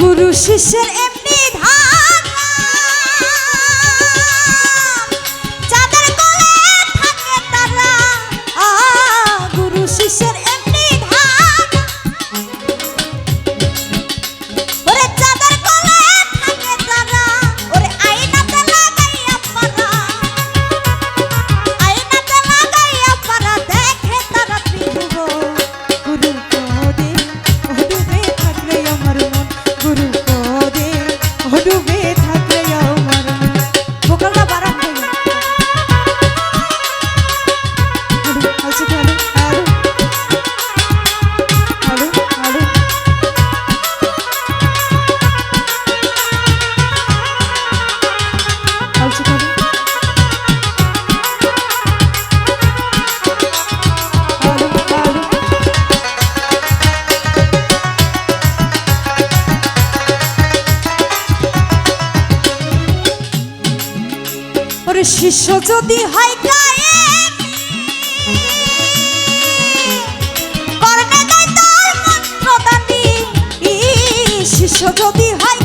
গুরু শিষ্যের এমনি ধান গুরু শিষ্যের তোর শিষ্য যদি হয় গায়ে শিষ্য যদি হয়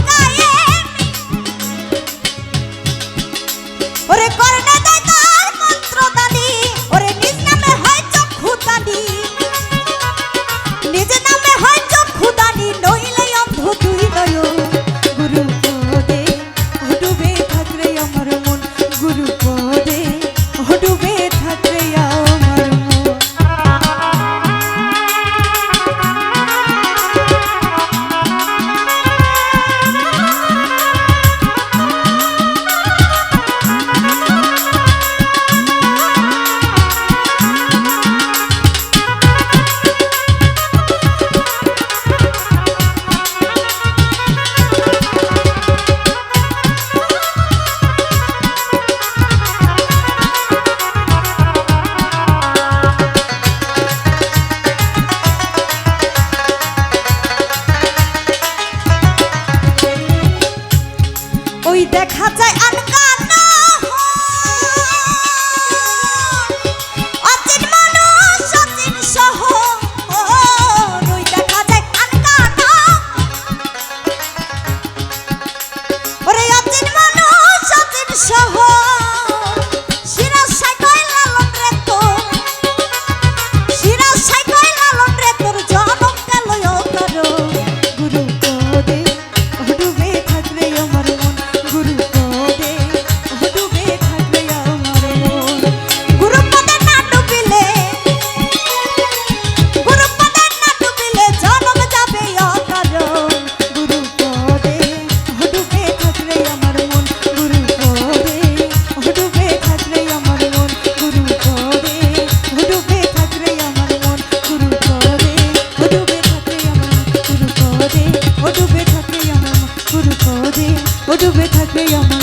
খাঁচায় আনকা ও ডুবে থাকে আমার